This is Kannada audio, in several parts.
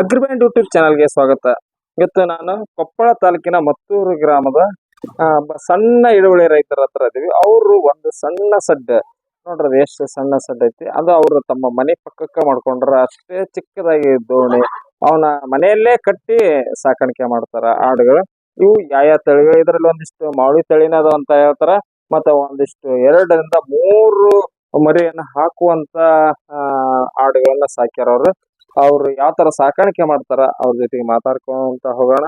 ಅಗ್ರಿಬ್ಯಾಂಡ್ ಯೂಟ್ಯೂಬ್ ಚಾನಲ್ಗೆ ಸ್ವಾಗತ. ಇವತ್ತು ನಾನು ಕೊಪ್ಪಳ ತಾಲೂಕಿನ ಮತ್ತೂರು ಗ್ರಾಮದ ಸಣ್ಣ ಇಳುವಳಿ ರೈತರ ಹತ್ರ ಇದೀವಿ. ಅವರು ಒಂದು ಸಣ್ಣ ಸಡ್ಡ. ನೋಡ್ರಿ ಎಷ್ಟು ಸಣ್ಣ ಸಡ್ಡ ಐತಿ. ಅದು ಅವರು ತಮ್ಮ ಮನೆ ಪಕ್ಕಕ್ಕ ಮಾಡ್ಕೊಂಡ್ರ. ಅಷ್ಟೇ ಚಿಕ್ಕದಾಗಿ ದೋಣಿ. ಅವನ ಮನೆಯಲ್ಲೇ ಕಟ್ಟಿ ಸಾಕಾಣಿಕೆ ಮಾಡ್ತಾರ ಆಡುಗಳು. ಇವು ಯಾವ ತಳಿಗಳು? ಇದರಲ್ಲಿ ಒಂದಿಷ್ಟು ಮಾವಳಿ ತಳಿನ ಅದಾವ ಅಂತ ಹೇಳ್ತಾರ. ಮತ್ತೆ ಒಂದಿಷ್ಟು ಎರಡರಿಂದ ಮೂರು ಮರಿಯನ್ನ ಹಾಕುವಂತ ಆಡುಗಳನ್ನ ಸಾಕ್ಯಾರ ಅವ್ರು. ಅವ್ರು ಯಾವ ತರ ಸಾಕಾಣಿಕೆ ಮಾಡ್ತಾರ ಅವ್ರ ಜೊತೆಗೆ ಮಾತಾಡ್ಕೊಂತ ಹೋಗೋಣ.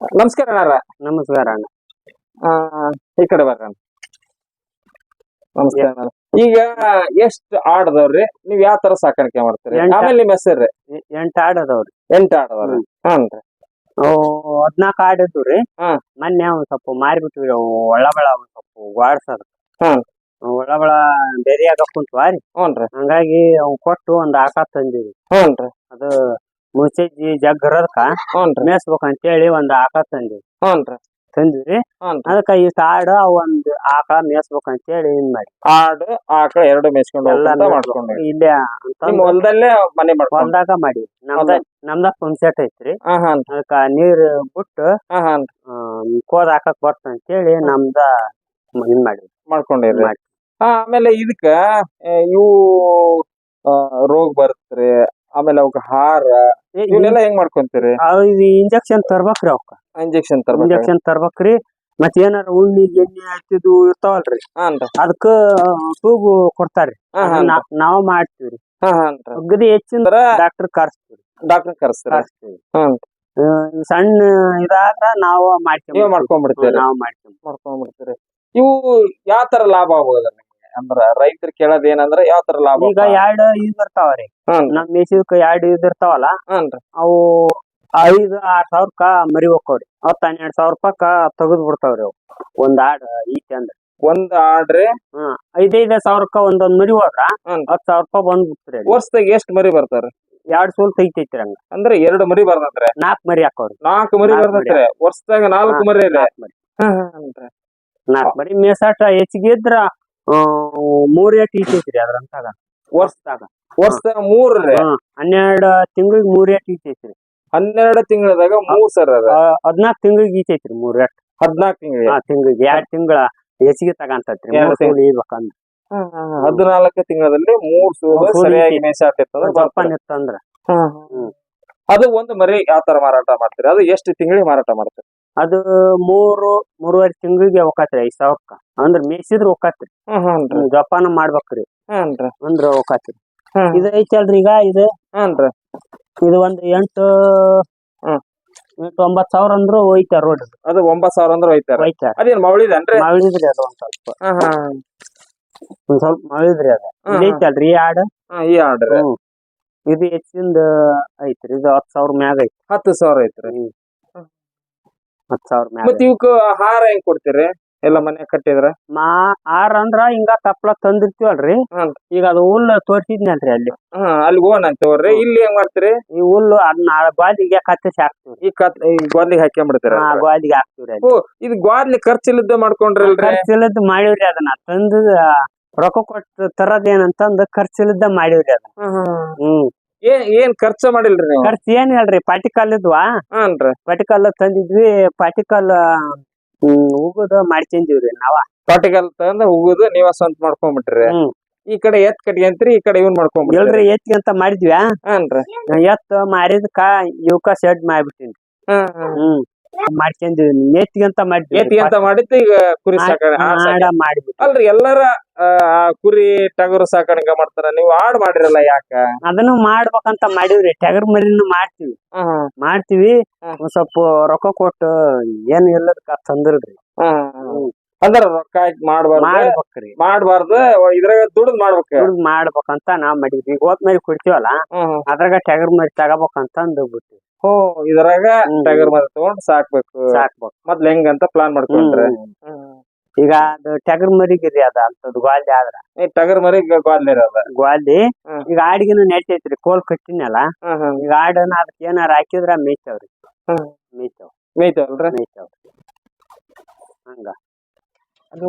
ನಮಸ್ಕಾರ ಅಣ್ಣ ನಮಸ್ಕಾರ ಅಣ್ಣ. ಆ, ಈ ಕಡೆ ಬರ್ರಿ ಅಣ್ಣ. ನಮಸ್ಕಾರ. ಈಗ ಎಷ್ಟ್ ಆಡದವ್ರಿ ನೀವ್ ಯಾವ ತರ ಸಾಕಾಣಿಕೆ ಮಾಡ್ತೀರಿ? ಎಂಟ. ಆಮೇಲೆ ನಿಮ್ ಹೆಸರ್ರಿ ಎ- ಎಂಟ್ ಆಡ್ ಅದಾವ್ರಿ. ಎಂಟ್ ಆಡದವ್ರಿ ಹ್ಞೂನ್ರಿ ಅವು ಹದ್ನಾಲ್ಕು ಆಡ್ ಇದ್ವು ರೀ. ಹಾ. ಮೊನ್ನೆ ಒಂದ್ ಸ್ವಲ್ಪ ಮಾರಿಬಿಟ್ವಿ. ಅವು ಒಳ್ಳಬಳ ಒಂದ್ ಸ್ವಲ್ಪ ಗಾಡ್ಸದ ಹ್ಮ್. ಒಳ ಬೇರೆ ಆಗ ರೀ ಹ್ಞೂನ್ರಿ ಹಂಗಾಗಿ ಅವ್ ಕೊಟ್ಟು ಒಂದ್ ಆಕ ತಂದಿವಿ. ಹ್ಞೂನ್ರಿ ಅದು ಮುಚ್ಚಜ್ಜಿ ಜಗ್ ಇರೋದಕ್ಕ ಹ್ಞೂನ್ರಿ ಹೇಳಿ ಒಂದ್ ಆಕ ತಂದಿವಿ. ಹ್ಞೂನ್ರಿ ತಂದಿವ್ರಿ ಹ್ಞೂನ್ರಿ ಅದಕ್ಕ ಈ ಆಡ್ ಅವ್ ಒಂದ್ ಆಕಳ ಅಂತ ಹೇಳಿ ಮಾಡಿ ಆಡು ಆಕಳ ಎರಡು ಮೇಯ್ಸ್ಕೊಂಡು ಎಲ್ಲ ಮಾಡ್ಕೊಂಡು ಇಲ್ಲೇ ನಿಮ್ ಅಂತಂದ್ ಹೊಲದಲ್ಲೇ ಮನೆ ಮಾಡ್ಕೊಂಡ್ ಹೊಲ್ದಾಗ ಮಾಡಿ ನಮ್ದ ನಮ್ದ ಪಂಪ್ ಸೆಟ್ ಐತ್ರಿ. ಹಾ ಅದಕ್ಕ ನೀರ್ ಬಿಟ್ಟು ಹಾ ಕೋದ್ ಹಾಕಕ್ ಬರ್ತ ಅಂತೇಳಿ ನಮ್ದ ಇದ್ ಮಾಡಿ ಮಾಡ್ಕೊಂಡಿರಿ. ಮಾಡಿ. ಹಾ ಆಮೇಲೆ ಇದಕ್ಕ ಆ, ಇವು ಆ, ರೋಗ ಬರುತ್ರಿ ಆಮೇಲೆ ಅವಕ್ಕ ಹಾರ ಇವನ್ನೆಲ್ಲ ಹೆಂಗ್ ಮಾಡ್ಕೊಂತೀರಿ? ಇದು ಇಂಜೆಕ್ಷನ್ ತರ್ಬೇಕ್ರಿ ಅವಕ್ಕ ಇಂಜೆಕ್ಷನ್ ತರ್ಬೇಕು? ಇಂಜೆಕ್ಷನ್ ತರ್ಬೇಕ್ರಿ. ಮತ್ತೆ ಏನಾರ ಉಣ್ಣಿ ಎಣ್ಣೆ ಹಾಕಿದ್ದು ಇರ್ತಾವಲ್ರಿ. ಅದಕ್ಕ ತೂಗು ಕೊಡ್ತಾರ್ರಿ. ನಾವ್ ಮಾಡ್ತೀವ್ರಿ. ಅಗದಿ ಹೆಚ್ಚಿನ ಡಾಕ್ಟರ್ ಕರ್ಸ್ತೀವಿ ಡಾಕ್ಟರ್ ಕರ್ಸ್ತೀವಿ ಸಣ್ಣ ಇದಾದ್ರ ನಾವ್ ಮಾಡ್ಕೊಂಡ್ಬಿಡ್ತೀವಿ ನೀವ್ ಮಾಡ್ಕೊಂಡ್ಬಿಡ್ತೀರಿ ಇವು ಯಾವ ತರ ಲಾಭ ಆಗ್ಬೋದ ನಿಮ್ಗೆ ಅಂದ್ರ ರೈತರು ಕೇಳೋದ್ ಏನಂದ್ರ ಯಾವ ತರ ಲಾಭ ಈಗ ಎರಡ್ ಇದ್ ಇರ್ತಾವ್ರಿ ಹ್ಮ್ ನಮ್ ಮೇಸಿದಕ್ಕ ಎರಡ್ ಇದ್ ಇರ್ತಾವಲ್ಲ ಅವು ಐದು ಆರ್ ಸಾವಿರಕ್ಕ ಮರಿ ಹೋಕ್ಕವ್ರಿ ಅವತ್ ಹನ್ನೆರಡ್ ಸಾವಿರ ರೂಪಾಯ್ಕ ತೆಗೆದ್ ಬಿಡ್ತಾವ್ರಿ ಅವು. ಒಂದ್ ಆಡ್ ಈಚೆ ಅಂದ್ರ. ಒಂದ್ ಆಡ್ರಿ ಹ್ಮ್. ಐದೈದ್ ಸಾವಿರಕ್ಕ ಒಂದೊಂದ್ ಮರಿ ಹೋದ್ರ ಹತ್ ಸಾವಿರ ರೂಪಾಯಿ ಬಂದ್ ಬಿಡ್ತಾರೆ ವರ್ಷದಾಗ ಎಷ್ಟ್ ಮರಿ ಬರ್ತಾರ ಎರಡ್ ಸೂಲ್ ತೆಗಿತೈತ್ರಿ ಹಂಗ. ಅಂದ್ರೆ ಎರಡು ಮರಿ ಬರ್ತಂದ್ರೆ ನಾಲ್ಕ್ ಮರಿ ಹಾಕೋರಿ. ನಾಲ್ಕು ಮರಿ ನಾಲ್ಕ್ ಬರ್ತೈತ್ರಿ ವರ್ಷದಾಗ ನಾಲ್ಕು ಮರಿ ಮರಿ. ನಾಕ್ ಮರಿ ಮೇಸಾಟ ಹೆಚ್ಚಿಗೆ ಇದ್ರ ಮೂರ್ ಏಟ್ ಇರ್ತೈತ್ರಿ ಅದ್ರಂತಾಗ. ವರ್ಷದಾಗ ವರ್ಷದಾಗ ಮೂರ್ ಹನ್ನೆರಡ್ ತಿಂಗಳಿಗೆ ಮೂರ್ ಏಟ್ ಇರ್ತೈತ್ರಿ ಹನ್ನೆರಡು ತಿಂಗಳದಾಗ ಮೂರ್ ಸರ್ ಅದ. ಹದ್ನಾಲ್ಕ್ ತಿಂಗಳಿಗೆ ಈಚೈತ್ರಿ ಮೂರ್ ಏಟ್ ಹದ್ನಾಲ್ಕು ತಿಂಗಳ ಆ ತಿಂಗಳಿಗೆ ಎರಡ್ ತಿಂಗಳ ಹೆಚ್ಚಿಗೆ ತಗಂತೈತ್ರಿ. ಇರ್ಬೇಕಂದ್ರ. ಹದಿನಾಲ್ಕು ತಿಂಗಳಲ್ಲಿ ಮೂರ್ ಸೂರು ಸರಿಯಾಗಿ. ಮೇಸಾಟಿರ್ತದ ಅದು ಒಂದು ಮರಿ ಯಾವ ತರ ಮಾರಾಟ ಮಾಡ್ತೀರಿ. ಅದು ಎಷ್ಟು ತಿಂಗಳಿಗೆ ಮಾರಾಟ ಮಾಡ್ತೀರಿ? ಅದು ಮೂರು ಮೂರುವರೆ ತಿಂಗಳಿಗೆ ಹೋಗತ್ರಿ ಐದ್ ಸಾವಿರಕ್ಕ. ಅಂದ್ರ ಮೇಯ್ಸಿದ್ರ ಹೋಗತ್ರಿ. ಜಪಾನ ಮಾಡ್ಬೇಕ್ರಿ. ಅಂದ್ರ ಹೋಗತ್ರಿ. ಇದು ಐತಲ್ರಿ ಈಗ ಇದು? ಇದು ಒಂದ್ ಎಂಟು. ಎಂಟು ಒಂಬತ್ ಸಾವಿರ ಅಂದ್ರು ಹೋಯ್ತಾರ ರೋಡ್. ಅದು ಒಂಬತ್ ಸಾವಿರ ಅಂದ್ರೆ ಹೋಯ್ತಾರ. ಹೋಯ್ತಾರ. ಅದೇನ್ ಮವಳಿದನ್ರಿ ಮಳಿದ್ರಿ ಅದು ಒಂದ್ ಸ್ವಲ್ಪ. ಒಂದ್ ಸ್ವಲ್ಪ ಮಳಿದ್ರಿ ಅದ. ಇದೈತಲ್ರಿ ಈ ಆಡ್? ಈ ಆರ್ಡ್ರಿ ಇದು ಹೆಚ್ಚಿಂದ ಐತ್ರಿ ಇದು ಹತ್ತು ಸಾವಿರ ಮ್ಯಾಗ ಐತಿ ಹತ್ತು ಸಾವಿರ ಐತ್ರಿ. ಹತ್ತ್ ಸಾವಿರ ಮತ್ ಇವಕ್ ಹಾರ ಹೆಂಗ್ ಕೊಡ್ತೀರಿ? ಎಲ್ಲ ಮನೆ ಕಟ್ಟಿದ್ರ? ಮಾ ಹಾರ ಅಂದ್ರ ಹಿಂಗ ತಪ್ಪಲ ತಂದಿರ್ತೀವಲ್ರಿ. ಹ್ಮ್. ಈಗ ಅದು ಹುಲ್ ತೋರ್ಸಿದ್ನಲ್ರಿ ಅಲ್ಲಿ. ಹಾ ಅಲ್ಲಿ ಹೋಗೋಣ ಅಂತ ತಗೋರಿ. ಇಲ್ಲಿ ಹೆಂಗ್ ಮಾಡ್ತೀರಿ? ಈ ಹುಲ್ಲು ಅದನ್ನ ಗ್ವಾದಿಗೆ ಕತ್ತಿಸಿ ಹಾಕ್ತಿವ್ರಿ. ಈ ಕತ್ ಈ ಗೋದ್ಲಿಗೆ ಹಾಕ್ಕೊಂಡ್ಬಿಡ್ತೀರ ಆ ಗೋದಿಗೆ ಹಾಕ್ತಿವ್ರಿ ಅಲ್ಲಿ. ಓ ಇದು ಗೋದ್ಲಿ ಖರ್ಚಿಲ್ಲದ ಮಾಡ್ಕೊಂಡ್ರಲ್ರಿ? ಖರ್ಚಿಲ್ಲದ ಮಾಡಿವ್ರಿ ಅದನ್ನ. ತಂದು ರೊಕ್ಕ ಕೊಟ್ಟು ತರದೇನಂತಂದ್ ಖರ್ಚಿಲ್ಲದ ಮಾಡಿವ್ರಿ ಅದನ್ನ. ಹ್ಮ್. ಏನ್ ಏನ್ ಖರ್ಚು ಮಾಡಿಲ್ರಿ ನೀವು? ಖರ್ಚು ಏನ್ ಹೇಳ್ರಿ ಪಾಟಿಕಲ್ ಇದ್ವಾ ಹಾನ್ರಿ. ಪಾಟಿಕಲ್ ತಂದಿದ್ವಿ ಪಾಟಿಕಲ್ ಹ್ಮ್ ಉಗುದ ಮಾಡ್ಕೊಂಡಿವ್ರಿ ನಾವ. ಪಾಟಿಕಲ್ ತಂದ ಉಗುದು ನೀವ ಸ್ವಂತ ಮಾಡ್ಕೊಂಡ್ಬಿಟ್ರಿ ಈ ಕಡೆ ಎತ್ ಕಟ್ಕೊಂತ್ರಿ ಈ ಕಡೆ ಇವನ್ ಮಾಡ್ಕೊಂಡ್ಬಿಟ್ರಿ ಎಲ್ರಿ ಎತ್ತಿ ಅಂತ ಮಾಡಿದ್ವಿ ಹಾನ್ರಿ. ಎತ್ ಮಾರಿದ್ಕ ಇವಕ ಶೆಡ್ ಮಾಡ್ಬಿಟ್ಟಿನಿ. ಹ್ಮ್. ಮಾಡ್ಕೊಂಡಿವಿ ಮಾಡಿದ್ವಿ. ಎತ್ತಿ ಅಂತ ಮಾಡಿದ್ದು ಈಗ ಕುರಿ ಸಾಕಣೆ. ಆಡ ಮಾಡಿದ್ವಿ ಅಲ್ರಿ ಎಲ್ಲಾರ ಆ, ಆ ಕುರಿ ಟಗರು ಸಾಕಾಣಿಕೆ ಮಾಡ್ತಾರ. ನೀವು ಆಡ್ ಮಾಡಿರಲ್ಲ ಯಾಕ? ಅದನ್ನು ಮಾಡ್ಬೇಕಂತ ಮಾಡಿವ್ರಿ. ಟಗರ್ ಮರಿನು ಮಾಡ್ತೀವಿ. ಮಾಡ್ತೀವಿ. ಒಂದ್ ಸ್ವಲ್ಪ ರೊಕ್ಕ ಕೊಟ್ಟು ಏನ್ ಇಲ್ಲದಕ್ಕ ತಂದಿಲ್ರಿ. ಅಂದ್ರ ರೊಕ್ಕ ಹಾಕಿ ಮಾಡ್ಬಾರ್ದು. ಮಾಡ್ಬೇಕ್ರಿ. ಮಾಡ್ಬಾರ್ದು. ಇದ್ರಾಗ ದುಡ್ದು ಮಾಡ್ಬೇಕು. ದುಡ್ದ್ ಮಾಡ್ಬೇಕಂತ ನಾವ್ ಮಾಡಿದ್ವಿ. ಈಗ ಹೋದ್ಮೇಲೆ ಕೊಡ್ತೀವಲ್ಲ. ಅದ್ರಾಗ ಟಗರ್ ಮರಿ ತಗೋಬೇಕಂತ ಅಂದ್ಬಿಟ್ವಿ. ಓ ಇದ್ರಾಗ ಟೈಗರ್ ಮರ ತಗೊಂಡ್ ಸಾಕ್ಬೇಕು. ಸಾಕ್ಬೇಕು. ಮೊದ್ಲ ಹೆಂಗಂತ ಪ್ಲಾನ್ ಮಾಡ್ಕೊಂಡ್ರೆ. ಈಗ ಅದು ಟಗರ್ ಮರಿಗಿರಿ ಅದ ಅಂತದ್ ಗ್ವಾಲಿ ಆದ್ರ. ಈ ಟಗರ್ ಮರಿ ಗಾದ್ಲಿರೋದ ಗ್ವಾಲಿ ಈಗ ಈಗ ನೆಟ್ ನಡೀತೈತ್ರಿ ಕೋಲ್ ಕಟ್ಟಿನಲ್ಲ. ಈಗ ಆಡನ ಅದಕ್ಕೆ ಏನಾರ ಹಾಕಿದ್ರ ಮೇಯ್ತಾವ್ರಿ. ಮೇಯ್ತಾವ್ ಮೇಯ್ತವಲ್ರಿ ಮೇಯ್ತಾವ್ ಹಂಗ. ಅದು.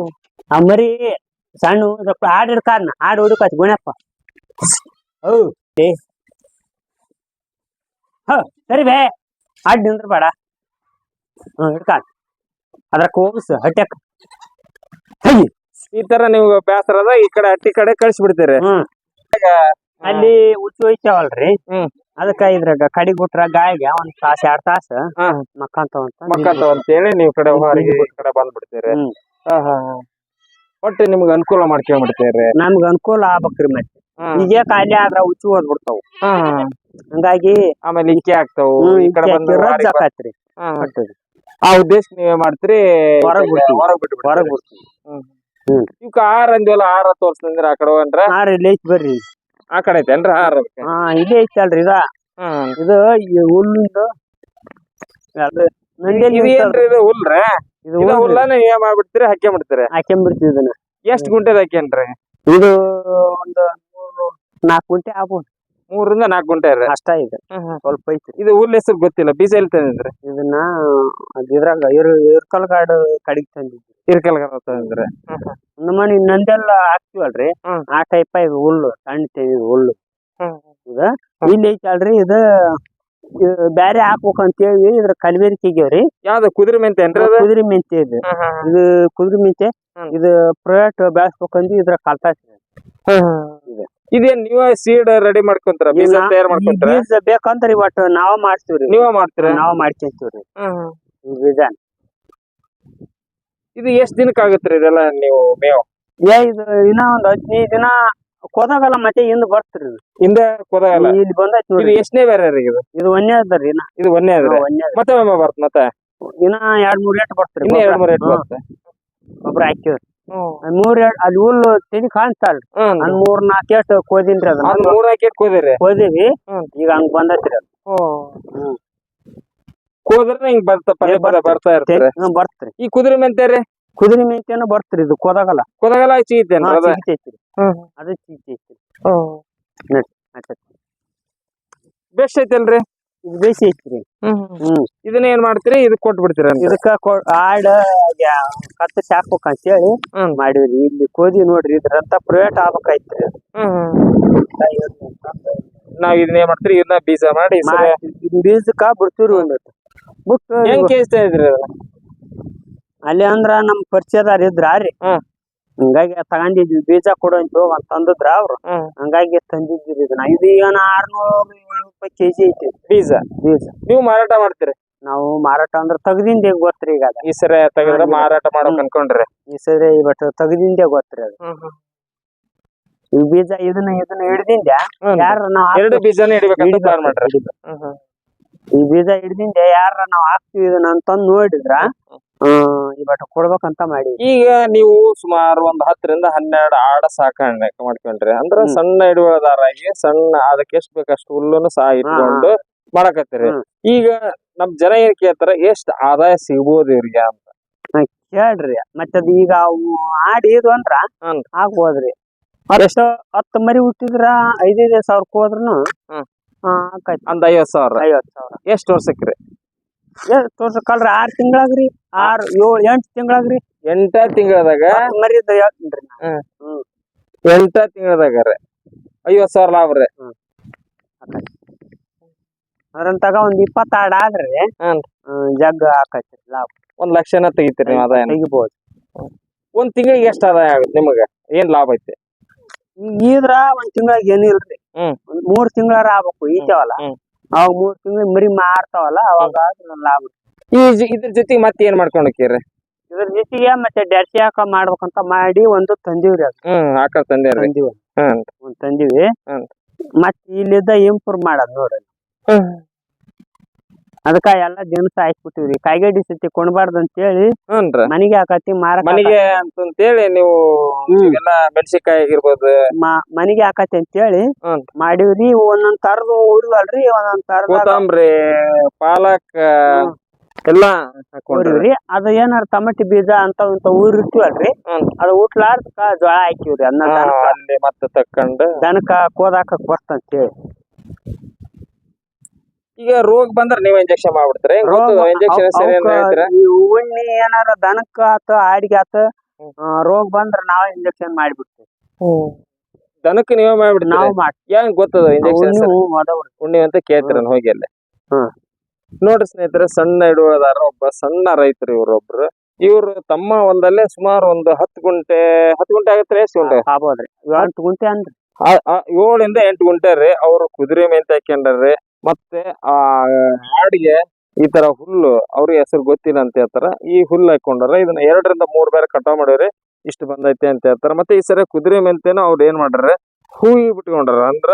ಆ ಮರಿ ಸಣ್ಣ ಆಡ್ ಹಿಡ್ಕಾದ್ನ ಆಡ್ ಹುಡುಕಾತ್ ಗುಣಪ್ಪ. ಹೌ ಏ ಸರಿ ಬೇ. ಅಡ್ ನಿಂದ್ರ ಬೇಡ. ಹ್ಮ್ ಹಿಡ್ಕ ಅದ್ರ ಕೋಬ್ಸ್ ಹಟ್ಯಾಕ ಈ ತರ ನೀವು ಬ್ಯಾಸರ ಅದ ಈ ಕಡೆ ಹಟ್ಟಿ ಕಡೆ ಕಳ್ಸಿ ಬಿಡ್ತೀರಿ ಹ್ಮ್ ಅಲ್ಲಿ ಉಚ್ಚಿ ಒಯ್ತಾವಲ್ರಿ ಹ್ಮ್. ಅದಕ್ಕ ಇದ್ರಾಗ ಕಡಿ ಬಿಟ್ರ ಗಾಯಿಗೆ ಒಂದ್ ತಾಸ ಎರಡ್ ತಾಸ. ಹಾ. ಮಕ್ಕಂತಾವಂತ ಅಂತ ಹೇಳಿ ನೀವು ಕಡೆ ಹೊರಗೆ ಈ ಕಡೆ ಬಂದ್ಬಿಡ್ತೀರಿ. ಹ್ಮ್. ಹಾ ಹಾ ಹಾ. ಒಟ್ಟು ನಿಮ್ಗೆ ಅನುಕೂಲ ಮಾಡ್ಕೊಂಡ್ಬಿಡ್ತೀರಿ ನಮ್ಗ ಅನುಕೂಲ ಆಗ್ಬೇಕ್ರಿ ಮತ್ತೆ. ಈಗ ಖಾಲಿ ಆದ್ರ ಉಚ್ಚಿ ಹೋದ್ಬಿಡ್ತಾವು. ಹಾ. ಹಂಗಾಗಿ ಆಮೇಲೆ ಇಂಕೆ ಆಗ್ತಾವು ಈ ಕಡೆ ಬಂದು ವಾರಿಗೆ ಬ- ಹಾ. ಆ ಉದ್ದೇಶ ನೀವೇ ಮಾಡ್ತೀರಿ? ಹೊರಗ್ ಬಿಡ್ತೀವಿ. ಹೊರಗ್ ಬಿಟ್ಟು ಹೊರಗ್ ಬಿಡ್ತೀವಿ. ಇವಕ್ಕ ಆರ್ ಅಂದಿವಲ್ಲ ಆರ ತೋರ್ಸ್ತಂದ್ರ ಆ ಕಡೆ ಹೋಗನ್ರ ಹಾ ರೀ ಇಲ್ಲಿ ಐತಿ ಬರ್ರಿ. ಆ ಕಡೆ ಐತೇನ್ರ ಆರ್ ಅದಕ್ಕೆ? ಹಾ ಇಲ್ಲೇ ಐತಲ್ರಿ ಇದ ಹ್ಮ್. ಇದು ಈ ಹುಲ್ಲಿಂದು ಅದು ನಂದಿಯಲ್ಲಿ ಇದು ನಿಂತದ. ಏನ್ರಿ ಇದು ಹುಲ್ರ? ಇದು ಇದು ಏನ್ ಮಾಡ್ಬಿಡ್ತೀರಿ ಇದನ್ನ. ಎಷ್ಟ್ ಗುಂಟೆದ್ ಹಾಕ್ಯನ್ರಿ ಇದು ಒಂದು ಮೂರು ನಾಲ್ಕು ಗುಂಟೆ ಆಗ್ಬೋದು. ಮೂರರಿಂದ ನಾಲ್ಕು ಗುಂಟೆ ಇದೆ ಅಷ್ಟ ಇದೆ. ಸ್ವಲ್ಪ ಐತೆ. ಇದು ಊರ್ಲ ಹೆಸರು ಗೊತ್ತಿಲ್ಲ ಬೀಜ ಎಲ್ಲಿ ತಂದಿದ್ರೆ? ಇದನ್ನ ಅದ್ ಇದ್ರಾಗ ಇರ್ ಇರ್ಕಲ್ಗಾಡು ಕಡಿಗೆ ತಂದಿದ್ವಿ. ಇರ್ಕಲ್ ತಂದಿದ್ರಿ. ಒಂದು ಮನೆ ನಂದೆಲ್ಲ ಹಾಕ್ತಿವಲ್ರಿ. ಆ ಟೈಪ್ ಇದು ಹುಲ್ಲು ಸಣ್ಣ ತೆಗೆದ ಹುಲ್ಲು. ಇದ ಇಲ್ಲಿ ಐತಲ್ರಿ ಅಲ್ರಿ ಇದ ಬ್ಯಾರೆ ಹಾಕ್ಬೇಕು ಅಂತೇಳಿ ಇದ್ರ ಕಲ್ಬೇರಿ ತೆಗಿಯವ್ರಿ. ಯಾವ್ದು ಕುದುರೆ ಮೆಂತೆ ಕುದುರೆ ಮೆಂತೆ ಇದು. ಇದು ಕುದುರೆ ಮೆಂತೆ. ಇದು ಪ್ರೈವೇಟ್ ಬೆಳೆಸ್ಬೇಕಂದ್ರೆ ಇದ್ರ ಕಲ್ತಾಸಿ ಇದೇನ್ ನೀವ ಸೀಡ್ ರೆಡಿ ಮಾಡ್ಕೊಂತಾರ? ಬೀಜ ತಯಾರು ಮಾಡ್ಕೊಂತಾರ? ಬೀಜ ಬಟ್ ಇವತ್ತು ನಾವ ಮಾಡ್ತೀವ್ರಿ ನೀವ ಮಾಡ್ತೀರ? ನಾವ್ ಮಾಡ್ಕೊಂತೀವ್ರಿ ಬೀಜ. ಇದು ಎಷ್ಟ್ ದಿನಕ್ಕೆ ಆಗುತ್ತೆ ಇದೆಲ್ಲ ನೀವು ಮೇವು? ಏ ಇದು ಇನ್ನ ಒಂದ್ ಹದಿನೈದು ದಿನ ಕೋದಾಗಲ್ಲ ಮತ್ತೆ ಹಿಂದ್ ಬರ್ತೀರಿ. ಹಿಂದೆ ಕೊದಾಗಲ್ಲ? ಇಲ್ಲಿ ಬಂದೈತಿ ಇದು ನೋಡ್ರಿ ಎಷ್ಟನೇ ಬೇರೆ ರೀ ಇದು? ಇದು ಒಂದೇ ಅದ್ರಿ ಇನ್ನ. ಇದು ಒಂದೇ ಅದ್ರಿ ಒಂದೇ ಮತ್ತೆ ಬರ್ತ. ಮತ್ತೆ? ಇನ್ನ ಎರಡ್ ಮೂರ್ ರೇಟ್ ಬರ್ತೀರಿ ಇನ್ನೇ ಎರಡ್ ಮೂರ್ ರೇಟ್ ಬರುತ್ತೆ ಗೊಬ್ಬರ ಹಾಕಿವ್ರಿ ಅದ್ ಮೂರ್ ಎರಡ್ ಅಲ್ಲಿ ಹುಲ್ಲು ತೆನಿ ಅದ್ ಮೂರ್ ನಾಕ್ ಎಷ್ಟ್ ಕೋದಿನ್ರಿ ಅದ್ ಮೂರ್ ಹಾಕಿ ಕೋದಿರಿ ಕೋದಿವಿ ಈಗ ಹಂಗ್ ಬಂದೈತ್ರಿ ಅದು. ಕೋದ್ರೆ ಹಿಂಗ್ ಬರ್ತಾ ಪದೇ ಪದೇ ಬರ್ತಾ ಇರ್ತಾರೆ ಹ್ಮ್, ಬರ್ತ್ರಿ ಈ ಕುದುರೆ ಮೆಂತೆ ರೀ? ಕುದುರೆ ಮೇಂತೇನ ಬರ್ತ್ರಿ ಇದು ಕೋದಾಗಲ್ಲ. ಕೋದಾಗಲ್ಲ ಚೀತೇನ್ರಿ ಅದ? ಸಿಗ್ತೈತ್ರಿ ಬೆಸ್ಟ್ ಐತಲ್ರಿ ಇದು ಬೇಸಿ ಐತ್ರಿ ಹ್ಮ್. ಇದನ್ನ ಏನ್ ಮಾಡ್ತೀರಿ? ಇದಕ್ ಕೊಟ್ಟು ಬಿಡ್ತೀರ ಇದಕ್ಕ ಕೊ- ಆಡ ಕತ್ತ ಕತ್ತರಿಸಿ ಅಂತ ಹೇಳಿ ಹ್ಮ್. ಮಾಡಿವ್ರಿ. ಇಲ್ಲಿ ಕೋದಿ ನೋಡ್ರಿ ಇದ್ರಂತ ಪ್ರೈವೇಟ್ ಆಗ್ಬೇಕಾಯ್ತ್ರಿ. ಅದು. ನಾವ್ ಇದನ್ನ ಏನ್ ಮಾಡ್ತೀರಿ? ಇದನ್ನ ಬೀಜ ಮಾಡಿ ಈ ಇದ್ ಬೀಜಕ್ಕ ಬಿಡ್ತೀವ್ರಿ ಒಂದಿಟ್ಟು ಬಿಟ್ಟು ಹೆಂಗ್ ಕೇಳ್ತಾ ಇದ್ರಿ ಅಲ್ಲಿ ಅಂದ್ರ ನಮ್ ಪರಿಚಯದಾರ ಇದ್ರ ರೀ ಹ್ಮ್. ಹಿಂಗಾಗಿ ತಗೊಂಡಿದ್ವಿ ಬೀಜ ಕೊಡು ಅಂತ ಹೋಗ್ ಅಂತ ತಂದಿದ್ರ ಅವ್ರು. ಹಂಗಾಗಿ ತಂದಿದ್ವಿ ಇದನ್ನ. ಇದು ಈಗ ಆರ್ನೂರು ಏಳು ರೂಪಾಯಿ ಕೆಜಿ ಐತಿ. ಬೀಜ? ಬೀಜ. ನೀವು ಮಾರಾಟ ಮಾಡ್ತೀರಿ? ನಾವು ಮಾರಾಟ ಅಂದ್ರ ತೆಗ್ದಿಂದ ಗೊತ್ತ್ರಿ ಈಗ ಅದ. ಈ ಸರಿ ತೆಗೆದ್ರೆ ಮಾರಾಟ ಮಾಡ್ಬೇಕ್ ಅನ್ಕೊಂಡ್ರಿ. ಈ ಸರಿ ಬಟ್ ತೆಗ್ದಿಂದ ಗೊತ್ತ್ರಿ ಅದು. ಈ ಬೀಜ ಇದನ್ನ ಇದನ್ನ ಹಿಡ್ದಿಂದ. ಹ್ಮ್. ಯಾರ ನಾವ್ ಎರಡು ಬೀಜನ ಹಿಡಿಬೇಕಂತ ಪ್ಲಾನ್ ಮಾಡ್ರಿ. ಈ ಬೀಜ ಹಿಡ್ದಿಂದ ಯಾರ ನಾವ್ ಹಾಕ್ತಿವಿ ಇದನ್ನ ಅಂತಂದ್ ನೋಡಿದ್ರ ಈ ಇವತ್ತು ಕೊಡ್ಬೇಕಂತ ಮಾಡಿ ಈಗ ನೀವು ಸುಮಾರು ಒಂದ್ ಹತ್ತರಿಂದ ಹನ್ನೆರಡು ಆಡ ಸಾಕಣೆ ಮಾಡ್ಕೊಂಡ್ರಿ. ಅಂದ್ರ ಸಣ್ಣ ಹಿಡುವುದಾರಾಗಿ ಸಣ್ಣ ಅದಕ್ಕೆ ಎಷ್ಟ್ ಬೇಕಷ್ಟು ಹುಲ್ಲನ್ನು ಸಹ ಇಟ್ಕೊಂಡು ಮಾಡಕತ್ತೀರಿ. ಈಗ ನಮ್ ಜನ ಏನ್ ಕೇಳ್ತಾರ ಎಷ್ಟ್ ಆದಾಯ ಸಿಗ್ಬೋದು ಇವ್ರಿಗೆ ಅಂತ ಕೇಳ್ರಿ. ಮತ್ತ ಈಗ ಅವು ಆಡಿ ಇದು ಅಂದ್ರ. ಆಗ್ಬೋದ್ರಿ. ಹತ್ತು ಹತ್ತು ಮರಿ ಹುಟ್ಟಿದ್ರ ಐದೈದು ಸಾವಿರಕ್ಕೆ ಹೋದ್ರುನು ಒಂದ್ ಐವತ್ ಸಾವಿರ. ಐವತ್ ಸಾವಿರ. ಎಷ್ಟ್ ವರ್ಷಕ್ರಿ ಎಷ್ಟ್ ವರ್ಷಕ್ಕಲ್ರಿ ಆರ್ ತಿಂಗಳಾಗ್ರಿ ಆರ್ ಏಳ್ ಎಂಟ್ ತಿಂಗಳಾಗ್ರಿ. ಎಂಟ ತಿಂಗಳದಾಗ? ಹತ್ತ್ ಹೇಳ್ತೀನಿ ಎಂಟ ತಿಂಗಳದಾಗ ರೀ. ಐವತ್ ಸಾವಿರ ಲಾಭ ರೀ. ಅದ್ರಂತಾಗ ಒಂದ್ ಇಪ್ಪತ್ತ ಆಡ್ ಆದ್ರಿ ಜಗ್ ಹಾಕೈತಿ ಲಾಭ. ಒಂದ್ ಲಕ್ಷನ ತೆಗಿತೀರಿ ನೀವು ಆದಾಯ ತೆಗಿಬಹುದು ಒಂದ್ ತಿಂಗಳಿಗೆ ಎಷ್ಟ್ ಆದಾಯ ಆಗುತ್ತೆ ನಿಮಗ? ಏನ್ ಲಾಭ ಐತಿ? ಈದ್ರ ಒಂದ್ ತಿಂಗಳ ಏನಿಲ್ರಿ ಮೂರ್ ತಿಂಗಳಾರ ಆಗ್ಬೇಕು ಈತಾವಲ್ಲ ಹ್ಮ್. ಅವಾಗ ಮೂರ್ ತಿಂಗಳ ಮರಿ ಮಾರ್ತಾವಲ್ಲ ಅವಾಗ ಲಾಭ ಈ ಇದ್ರ ಜೊತೆಗೆ ಮತ್ತೆ ಏನ್ ಮಾಡ್ಕೊಂಡಿರಿ ಇದ್ರ ಜೊತೆಗೆ ಮತ್ತೆ ಡ್ಯಾಸಿ ಹಾಕ ಮಾಡ್ಬೇಕಂತ ಮಾಡಿ ಒಂದು ತಂದಿವ್ರಿ ಅದು. ಹ್ಮ್ ಆಕಳ ತಂದೇರಿ ತಂದಿವಿ ಒಂದ್ ತಂದಿವಿ. ಮತ್ತೆ ಮತ್ ಇಲ್ಲಿದ್ದ ಇಂಪ್ರೂವ್ ಮಾಡದ್ ನೋಡ್ರಿ. ಅದಕ್ಕ ಎಲ್ಲಾ ದಿನಸ ಹಾಕ್ಬಿಟ್ಟಿವ್ರಿ ಕಾಯಿಗಡ್ಡಿ ಸತಿ ಕೊಡ್ಬಾರ್ದು ಅಂತ ಹೇಳಿ ಹ್ಞೂನ್ರಿ ಮನಿಗೆ ಹಾಕತಿ ಮಾರಕ ಅಂತ ಹೇಳಿ ನೀವು ಹ್ಮ್. ಇವೆಲ್ಲ ಮೆಣಸಿನಕಾಯಿ ಆಗಿರ್ಬೋದು. ಮನಿಗೆ ಹಾಕತಿ ಅಂತ ಹೇಳಿ. ಮಾಡಿವ್ರಿ. ಒಂದೊಂದ್ ತರದ್ ಅಲ್ರಿ ಒಂದೊಂದ್ ತರದ ಕೊತ್ತಂಬರಿ ಪಾಲಕ್ ಎಲ್ಲಾ ಹಾಕೊಂಡ್ರಿ. ಅದ ಏನಾರ ತಮಟಿ ಬೀಜ ಅಂತ ಇಂತ ಊರ್ ಇರ್ತೀವಲ್ರಿ. ಹ್ಮ್. ಅದು ಊಟ್ಲಾರ್ದಕ್ಕ ಜೋಳ ಹಾಕಿವ್ರಿ ಅನ್ನ ಹಾ, ದನಕ್ಕ. ಅಲ್ಲಿ ಮತ್ತೆ ತಕ್ಕೊಂಡು. ದನಕ ಕೋದಾಕ ಬರ್ತಂತ ಹೇಳಿ ಈಗ ರೋಗ ಬಂದ್ರ ನೀವ್ ಇಂಜೆಕ್ಷನ್ ಮಾಡ್ಬಿಡ್ತೀರಿ. ಇಂಜೆಕ್ಷನ್ ಸರಿ ಹೇಳ್ತೀರಾ ಉಣ್ಣಿ ಏನಾರ ದನಕ್ಕ ಆತ ಆಡಿಗೆ ಆತ ರೋಗ ಬಂದ್ರ ನಾವ್ ಇಂಜೆಕ್ಷನ್ ಮಾಡ್ಬಿಡ್ತೀವಿ. ದನಕ್ಕೆ ನೀವೇ ಮಾಡ್ಬಿಡ್ತೀವಿ ನಾವ್ ಮಾಡ್ತೀವಿ. ಏನ್ ಗೊತ್ತದ ಇಂಜೆಕ್ಷನ್ ಉಣ್ಣಿ ಅಂತ ಕೇಳ್ತೀರ ಹೋಗಿ ಅಲ್ಲಿ. ನೋಡ್ರಿ ಸ್ನೇಹಿತರೆ ಸಣ್ಣ ಇಡುವದಾರ ಒಬ್ಬ ಸಣ್ಣ ರೈತರು ಇವ್ರೊಬ್ರು. ಇವ್ರು ತಮ್ಮ ಒಂದಲ್ಲೇ ಸುಮಾರು ಒಂದು ಹತ್ತು ಗುಂಟೆ ಹತ್ತು ಗುಂಟೆ ಆಗತ್ತೆ ಎಷ್ಟು ಗುಂಟೆ? ಆಗ್ಬೋದ್ರಿ. ಎಂಟು ಗುಂಟೆ ಅಂದ್ರಿ. ಏಳರಿಂದ ಎಂಟು ಗುಂಟೆ ರೀ. ಅವ್ರು ಕುದುರೆ ಮೇಂತ ಹಾಕ್ಯಂಡ್ರಿ ಮತ್ತೆ ಆ, ಹಾಡಿಗೆ ಈ ತರ ಹುಲ್ಲು ಅವ್ರಿಗೆ ಹೆಸರು ಗೊತ್ತಿಲ್ಲ ಅಂತ ಹೇಳ್ತಾರ. ಈ ಹುಲ್ಲು ಹಾಕೊಂಡಾರ. ಇದನ್ನ ಎರಡರಿಂದ ಮೂರ್ ಬೇರೆ ಕಟಾವ್ ಮಾಡಿವ್ರಿ ಇಷ್ಟು ಬಂದೈತೆ ಅಂತ ಹೇಳ್ತಾರ. ಮತ್ತೆ ಈ ಸರಿ ಕುದುರೆ ಮೆಂತೆನ ಅವ್ರು ಏನ್ ಮಾಡ್ಯಾರ? ಹೂವಿ ಬಿಟ್ಕೊಂಡ್ರ. ಅಂದ್ರ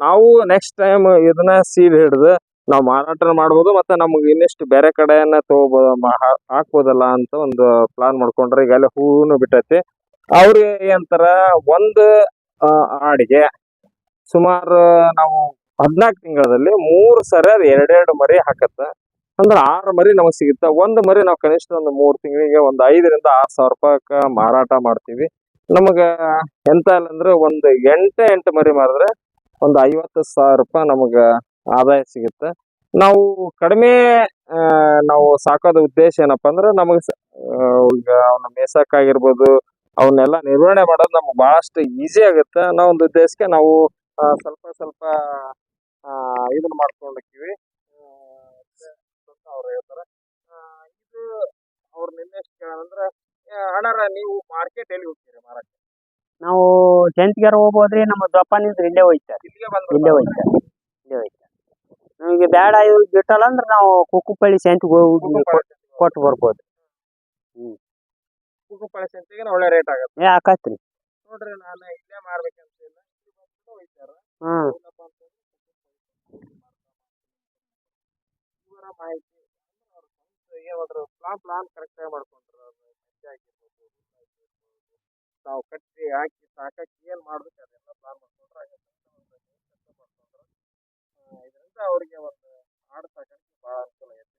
ನಾವು ನೆಕ್ಸ್ಟ್ ಟೈಮ್ ಇದನ್ನ ಸೀಡ್ ಹಿಡಿದು ನಾವು ಮಾರಾಟ ಮಾಡ್ಬೋದು ಮತ್ತೆ ನಮ್ಗೆ ಇನ್ನಷ್ಟು ಬೇರೆ ಕಡೆಯನ್ನ ತಗೋಬೋದು ಹಾಕ್ಬೋದಲ್ಲ ಅಂತ ಒಂದು ಪ್ಲಾನ್ ಮಾಡ್ಕೊಂಡ್ರೆ ಈಗಲೇ ಹೂನು ಬಿಟ್ಟೈತಿ. ಅವ್ರಿಗೆ ಏನಂತಾರ ಒಂದು ಆಡಿಗೆ ಸುಮಾರು ನಾವು ಹದಿನಾಲ್ಕು ತಿಂಗಳಲ್ಲಿ ಮೂರು ಸರಿ ಎರಡೆರಡು ಮರಿ ಹಾಕತ್ತ. ಅಂದ್ರೆ ಆರು ಮರಿ ನಮಗ್ ಸಿಗುತ್ತ? ಒಂದು ಮರಿ ನಾವು ಕನಿಷ್ಠ ಒಂದು ಮೂರು ತಿಂಗಳಿಗೆ ಒಂದು ಐದರಿಂದ ಆರು ಸಾವಿರ ರೂಪಾಯಿ ಮಾರಾಟ ಮಾಡ್ತೀವಿ. ನಮಗ ಎಂತ ಇಲ್ಲ ಅಂದ್ರೆ ಒಂದು ಎಂಟು ಎಂಟು ಮರಿ ಮಾರಿದ್ರೆ ಒಂದು ಐವತ್ತು ಸಾವಿರ ರೂಪಾಯಿ ನಮಗ ಆದಾಯ ಸಿಗುತ್ತೆ? ನಾವು ಕಡಿಮೆ ನಾವು ಸಾಕೋದ ಉದ್ದೇಶ ಏನಪ್ಪಾ ಅಂದ್ರೆ ನಮಗೆ ಈಗ ಅವನ್ನ ಮೇಸಕ್ಕಾಗಿರ್ಬೋದು ಅವನ್ನೆಲ್ಲ ನಿರ್ವಹಣೆ ಮಾಡೋದು ನಮ್ಗೆ ಬಹಳಷ್ಟು ಈಸಿ ಆಗುತ್ತೆ? ಅನ್ನೋ ಒಂದು ಉದ್ದೇಶಕ್ಕೆ ನಾವು ಸ್ವಲ್ಪ ಸ್ವಲ್ಪ ಇದನ್ನ ಮಾಡ್ಕೊಂಡಿರ್ತೀವಿ ಅವ್ರು ಹೇಳ್ತಾರೆ. ಇದು ಅವ್ರು ನಿನ್ನೆ ಕೇಳಂದ್ರೆ ಅಣ್ಣಾರ ನೀವು ಮಾರ್ಕೆಟ್ ಎಲ್ಲಿ ಹೋಗ್ತೀರಿ ಮಾರಾಟ ನಾವು ಜಂತಿಗಾರ ಹೋಗ್ಬೋದ್ರಿ ನಮ್ಮ ದಪ್ಪನಿದ್ರೆ ಇಲ್ಲೇ ಹೋಯ್ತಾರ. ಇಲ್ಲಿಗೆ ಬಂದು ಇಲ್ಲೇ ಹೋಯ್ತಾರ. ಇಲ್ಲೇ ಹೋಯ್ತಾರ. ನಿಮಗೆ ಬೇಡ ಇವ್ ಬಿಟ್ಟಲ್ಲ ಅಂದ್ರೆ ನಾವು ಕುಕ್ಕುಪಳ್ಳಿ ಸೆಂಟ್ಗೆ ಹೋಗಿ ಕೊಟ್ಟು ಬರ್ಬೋದು. ಕುಕ್ಕುಪಳ್ಳಿ ಸೆಂಟಿಗೆ ಒಳ್ಳೆ ರೇಟ್ ಆಗುತ್ತೆ. ಏ ಆಕತ್ರಿ ನೋಡ್ರಿ ನಾನು ಇಲ್ಲೇ ಮಾರ್ಬೇಕಂತ ಇಲ್ಲ. ಇಲ್ಲಿ ಮಾಹಿತಿ ಅಂದ್ರೆ ಅವ್ರ ಸಂಸ್ಥೆಗೆ ಅದ್ರ ಪ್ಲಾನ್ ಪ್ಲಾನ್ ಕರೆಕ್ಟ್ ಆಗಿ ಮಾಡ್ಕೊಂಡ್ರ ಆಗಿರ್ಬೋದು ಹುಲ್ಲು ಆಗಿರ್ಬೋದು, ನಾವು ಕಟ್ಟಿ ಹಾಕಿ ಸಾಕಕ್ಕೆ ಏನ್ ಮಾಡ್ಬೇಕು ಅದೆಲ್ಲ ಪ್ಲಾನ್ ಮಾಡ್ಕೊಂಡ್ರೆ ಆಗತ್ತೆ ಇದರಿಂದ ಅವರಿಗೆ ಒಂದು ಆಡು ಸಾಕಾಣಿಕೆ ಬಹಳ ಅನುಕೂಲ ಆಗೈತಿ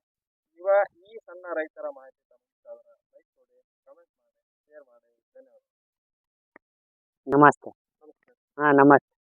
ಇವ ಈ ಸಣ್ಣ ರೈತರ ಮಾಹಿತಿ ತಮಗೆ ಲೈಕ್ ಕೊಡಿ ಕಮೆಂಟ್ ಮಾಡಿ ಶೇರ್ ಮಾಡಿ ಧನ್ಯವಾದ ನಮಸ್ತೆ. ನಮಸ್ಕಾರ ಹಾ ನಮಸ್ತೆ.